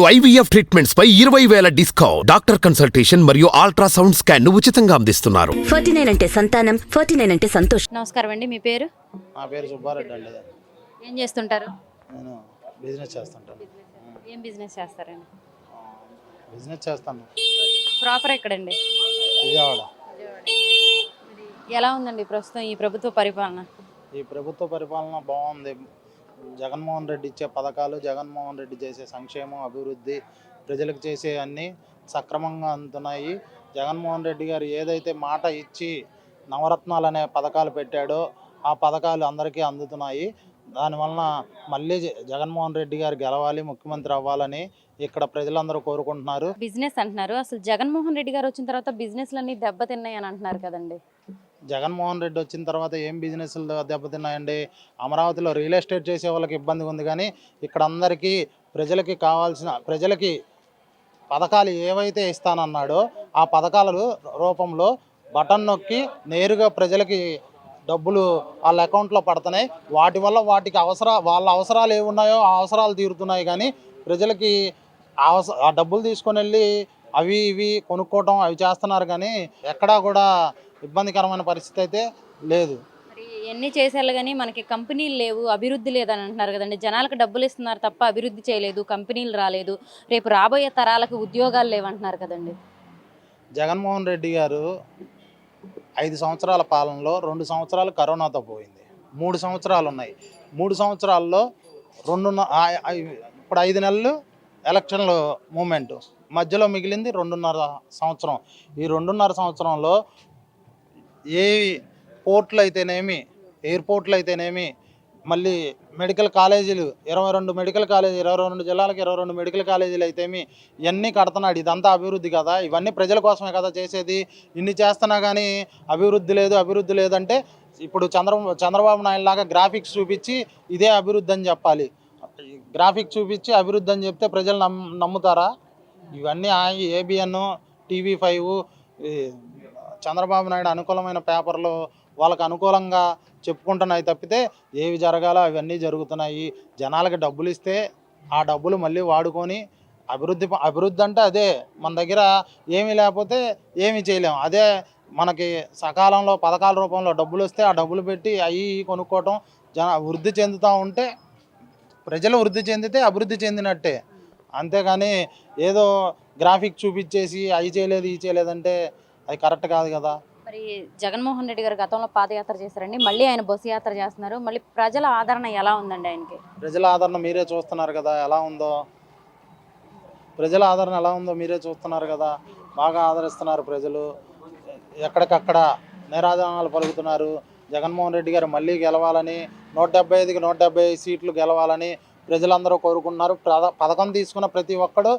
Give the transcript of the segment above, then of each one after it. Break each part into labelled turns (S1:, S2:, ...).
S1: IVF treatments పై ఇరవై వేల డిస్కౌంట్. డాక్టర్ కన్సల్టేషన్ మరియు అల్ట్రాసౌండ్ స్కాన్ను ఉచితంగా అందిస్తున్నారు.
S2: ఫార్టీ నైన్ అంటే సంతానం ఫార్టీ నైన్ అంటే సంతోషం.
S3: నమస్కారం అండి మీ పేరు?
S4: నా పేరు సుబ్బారెడ్డి అండి.
S3: ఏం చేస్తుంటారు?
S4: నేను బిజినెస్ చేస్తుంటాను.
S3: ఏం బిజినెస్ చేస్తారండి?
S4: బిజినెస్ చేస్తాను.
S3: ప్రాపర్ ఎక్కడండి?
S4: విజయవాడ.
S3: ఎలా ఉందండి ప్రస్తుతం ఈ ప్రభుత్వ పరిపాలన?
S4: ఈ ప్రభుత్వ పరిపాలన బాగుంది. జగన్మోహన్ రెడ్డి ఇచ్చే పథకాలు జగన్మోహన్ రెడ్డి చేసే సంక్షేమం అభివృద్ధి ప్రజలకు చేసే అన్నీ సక్రమంగా అందుతున్నాయి. జగన్మోహన్ రెడ్డి గారు ఏదైతే మాట ఇచ్చి నవరత్నాలు అనే పథకాలు పెట్టాడో ఆ పథకాలు అందరికీ అందుతున్నాయి. దానివలన మళ్ళీ జగన్మోహన్ రెడ్డి గారు గెలవాలి ముఖ్యమంత్రి అవ్వాలని ఇక్కడ ప్రజలందరూ కోరుకుంటున్నారు.
S3: బిజినెస్ అంటున్నారు. అసలు జగన్మోహన్ రెడ్డి గారు వచ్చిన తర్వాత బిజినెస్లన్నీ దెబ్బతిన్నాయి అని అంటున్నారు కదండి.
S4: జగన్మోహన్ రెడ్డి వచ్చిన తర్వాత ఏం బిజినెస్లు దెబ్బతిన్నాయండి? అమరావతిలో రియల్ ఎస్టేట్ చేసే వాళ్ళకి ఇబ్బంది ఉంది కానీ ఇక్కడ అందరికీ ప్రజలకి కావాల్సిన ప్రజలకి పథకాలు ఏవైతే ఇస్తానన్నాడో ఆ పథకాల రూపంలో బటన్ నొక్కి నేరుగా ప్రజలకి డబ్బులు వాళ్ళ అకౌంట్లో పడుతున్నాయి. వాటి వల్ల వాటికి అవసర వాళ్ళ అవసరాలు ఏమి ఉన్నాయో ఆ అవసరాలు తీరుతున్నాయి కానీ ప్రజలకి అవస ఆ డబ్బులు తీసుకొని వెళ్ళి అవి ఇవి కొనుక్కోవటం అవి చేస్తున్నారు కానీ ఎక్కడా కూడా ఇబ్బందికరమైన పరిస్థితి అయితే లేదు.
S3: మరి ఎన్ని చేశారు కానీ మనకి కంపెనీలు లేవు అభివృద్ధి లేదని అంటున్నారు కదండి. జనాలకు డబ్బులు ఇస్తున్నారు తప్ప అభివృద్ధి చేయలేదు కంపెనీలు రాలేదు. రేపు రాబోయే తరాలకు ఉద్యోగాలు లేవు అంటున్నారు కదండి.
S4: జగన్మోహన్ రెడ్డి గారు ఐదు సంవత్సరాల పాలనలో రెండు సంవత్సరాలు కరోనాతో పోయింది. మూడు సంవత్సరాలు ఉన్నాయి. మూడు సంవత్సరాల్లో రెండు ఇప్పుడు ఐదు నెలలు ఎలక్షన్లు మూమెంట్. మధ్యలో మిగిలింది రెండున్నర సంవత్సరం. ఈ రెండున్నర సంవత్సరంలో ఏ పోర్ట్లు అయితేనేమి ఎయిర్పోర్ట్లు అయితేనేమి మళ్ళీ మెడికల్ కాలేజీలు ఇరవై రెండు మెడికల్ కాలేజీ ఇరవై రెండు జిల్లాలకు ఇరవై రెండు మెడికల్ కాలేజీలు అయితేమి ఇవన్నీ కడుతున్నాడు. ఇదంతా అభివృద్ధి కదా. ఇవన్నీ ప్రజల కోసమే కదా చేసేది. ఇన్ని చేస్తున్నా కానీ అభివృద్ధి లేదు అభివృద్ధి లేదంటే ఇప్పుడు చంద్ర చంద్రబాబు నాయుడు లాగా గ్రాఫిక్స్ చూపించి ఇదే అభివృద్ధి అని చెప్పాలి. గ్రాఫిక్స్ చూపించి అభివృద్ధి అని చెప్తే ప్రజలు నమ్ నమ్ముతారా? ఇవన్నీ ABN TV five Chandrababu Naidu అనుకూలమైన పేపర్లు వాళ్ళకు అనుకూలంగా చెప్పుకుంటున్నాయి తప్పితే ఏవి జరగాలో అవన్నీ జరుగుతున్నాయి. జనాలకి డబ్బులు ఇస్తే ఆ డబ్బులు మళ్ళీ వాడుకొని అభివృద్ధి అభివృద్ధి అంటే అదే. మన దగ్గర ఏమీ లేకపోతే ఏమీ చేయలేము అదే మనకి సకాలంలో పథకాల రూపంలో డబ్బులు వస్తే ఆ డబ్బులు పెట్టి అవి కొనుక్కోవటం జన వృద్ధి చెందుతూ ఉంటే ప్రజలు వృద్ధి చెందితే అభివృద్ధి చెందినట్టే. అంతేగాని ఏదో గ్రాఫిక్ చూపించేసి అవి చేయలేదు ఇవి చేయలేదంటే అది కరెక్ట్ కాదు కదా.
S3: మరి జగన్మోహన్ రెడ్డి గారు గతంలో పాదయాత్ర చేశారండి. మళ్ళీ ఆయన బస్సు యాత్ర చేస్తున్నారు. మళ్ళీ ప్రజల ఆదరణ ఎలా ఉందండి ఆయనకి?
S4: ప్రజల ఆదరణ మీరే చూస్తున్నారు కదా. ఎలా ఉందో? ప్రజల ఆదరణ ఎలా ఉందో మీరే చూస్తున్నారు కదా. బాగా ఆదరిస్తున్నారు ప్రజలు. ఎక్కడికక్కడ నిరాదరణలు పలుకుతున్నారు. జగన్మోహన్ రెడ్డి గారు మళ్ళీ గెలవాలని నూట డెబ్బై ఐదుకి నూట డెబ్బై ఐదు సీట్లు గెలవాలని ప్రజలందరూ కోరుకుంటున్నారు. పథకం తీసుకున్న ప్రతి ఒక్కడు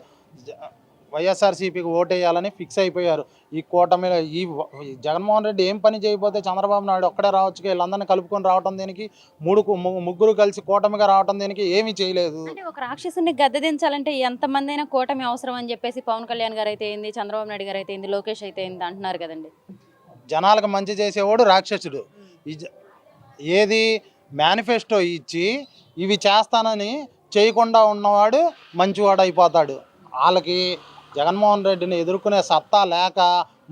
S4: వైఎస్ఆర్సీపీకి ఓటేయాలని ఫిక్స్ అయిపోయారు. ఈ కూటమిలో ఈ జగన్మోహన్ రెడ్డి ఏం పని చేయకపోతే చంద్రబాబు నాయుడు ఒక్కడే రావచ్చు వీళ్ళందరినీ కలుపుకొని రావటం దేనికి మూడు ముగ్గురు కలిసి కూటమిగా రావటం దేనికి ఏమీ చేయలేదు.
S3: ఒక రాక్షసుని గద్దెదించాలంటే ఎంతమంది అయినా కూటమి అవసరం అని చెప్పేసి పవన్ కళ్యాణ్ గారు అయితే ఏంది చంద్రబాబు నాయుడు గారు అయితే ఏంది లోకేష్ అయితే ఏంది అంటున్నారు కదండి.
S4: జనాలకు మంచి చేసేవాడు రాక్షసుడు. ఏది మేనిఫెస్టో ఇచ్చి ఇవి చేస్తానని చేయకుండా ఉన్నవాడు మంచివాడు అయిపోతాడు వాళ్ళకి జగన్మోహన్ రెడ్డిని ఎదుర్కొనే సత్తా లేక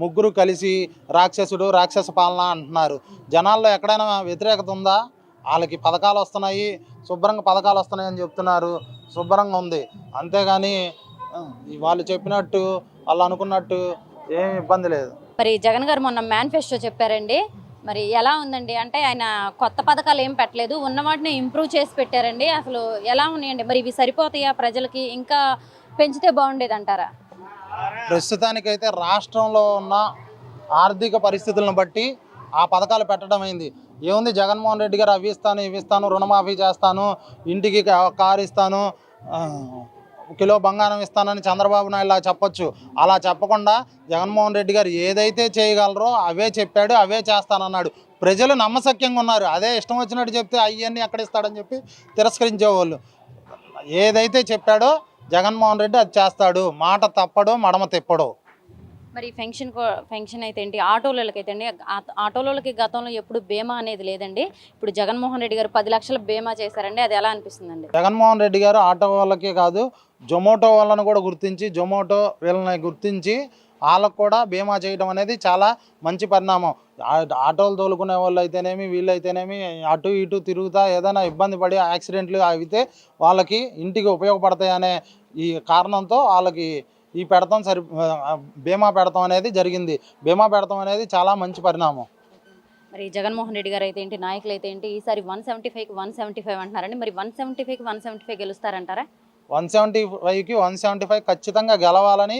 S4: ముగ్గురు కలిసి రాక్షసుడు రాక్షస పాలన అంటున్నారు. జనాల్లో ఎక్కడైనా వ్యతిరేకత ఉందా? వాళ్ళకి పథకాలు వస్తున్నాయి శుభ్రంగా పథకాలు వస్తున్నాయి అని చెప్తున్నారు. శుభ్రంగా ఉంది. అంతేగాని వాళ్ళు చెప్పినట్టు వాళ్ళు అనుకున్నట్టు ఏం ఇబ్బంది లేదు.
S3: మరి జగన్ గారు మొన్న మేనిఫెస్టో చెప్పారండి. మరి ఎలా ఉందండి? అంటే ఆయన కొత్త పథకాలు ఏం పెట్టలేదు ఉన్న వాటిని ఇంప్రూవ్ చేసి పెట్టారండి. అసలు ఎలా ఉన్నాయండి? మరి ఇవి సరిపోతాయా ప్రజలకి? ఇంకా పెంచితే బాగుండేది అంటారా
S4: ప్రస్తుతానికైతే రాష్ట్రంలో ఉన్న ఆర్థిక పరిస్థితులను బట్టి ఆ పథకాలు పెట్టడం అయింది. ఏముంది? జగన్మోహన్ రెడ్డి గారు అవి ఇస్తాను ఇవి ఇస్తాను రుణమాఫీ చేస్తాను ఇంటికి కారు ఇస్తాను కిలో బంగారం ఇస్తానని చంద్రబాబు నాయుడు అలా చెప్పొచ్చు. అలా చెప్పకుండా జగన్మోహన్ రెడ్డి గారు ఏదైతే చేయగలరో అవే చెప్పాడు అవే చేస్తానన్నాడు. ప్రజలు నమ్మసక్యంగా ఉన్నారు. అదే ఇష్టం వచ్చినట్టు చెప్తే అవన్నీ ఎక్కడ ఇస్తాడని చెప్పి తిరస్కరించేవాళ్ళు. ఏదైతే చెప్పాడో జగన్మోహన్ రెడ్డి అది చేస్తాడు. మాట తప్పడు మడమ తిప్పడు.
S3: మరి ఫెన్షన్ ఫెన్షన్ అయితే ఏంటి? ఆటోలకి అయితే అండి ఆటోలకి గతంలో ఎప్పుడు బీమా అనేది లేదండి. ఇప్పుడు జగన్మోహన్ రెడ్డి గారు పది లక్షల బీమా చేశారండి. అది ఎలా అనిపిస్తుందండి?
S4: జగన్మోహన్ రెడ్డి గారు ఆటో వాళ్ళకే కాదు జొమాటో వాళ్ళని కూడా గుర్తించి జొమాటో వీళ్ళని గుర్తించి వాళ్ళకు కూడా బీమా చేయడం అనేది చాలా మంచి పరిణామం. ఆటోలు తోలుకునే వాళ్ళు అయితేనేమి వీళ్ళు అయితేనేమి అటు ఇటు తిరుగుతా ఏదైనా ఇబ్బంది పడి యాక్సిడెంట్లు అయితే వాళ్ళకి ఇంటికి ఉపయోగపడతాయి అనే ఈ కారణంతో వాళ్ళకి ఈ పెడతాం సరి బీమా పెడతాం అనేది జరిగింది. బీమా పెడతాం అనేది చాలా మంచి పరిణామం.
S3: మరి జగన్మోహన్ రెడ్డి గారు అయితే ఏంటి నాయకులు అయితే ఏంటి ఈసారి one seventy five one seventy five అంటున్నారండి. మరి one seventy five one seventy five గెలుస్తారంటారా?
S4: One seventy ఫైవ్కి వన్ సెవెంటీ ఫైవ్ ఖచ్చితంగా గెలవాలని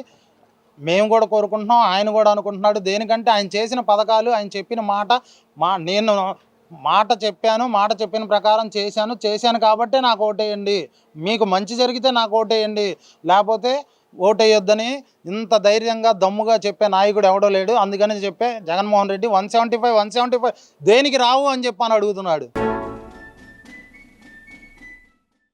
S4: మేము కూడా కోరుకుంటున్నాం ఆయన కూడా అనుకుంటున్నాడు. దేనికంటే ఆయన చేసిన పథకాలు ఆయన చెప్పిన మాట మా నేను మాట చెప్పాను మాట చెప్పిన ప్రకారం చేశాను చేశాను కాబట్టే నాకు ఓటేయండి. మీకు మంచి జరిగితే నాకు ఓటేయండి. లేకపోతే ఓటేయొద్దని ఇంత ధైర్యంగా దమ్ముగా చెప్పే నాయకుడు ఎవడో లేడు. అందుకని చెప్పే Jaganmohan Reddy one seventy five one seventy five దేనికి రావు? అని చెప్పి అని అడుగుతున్నాడు.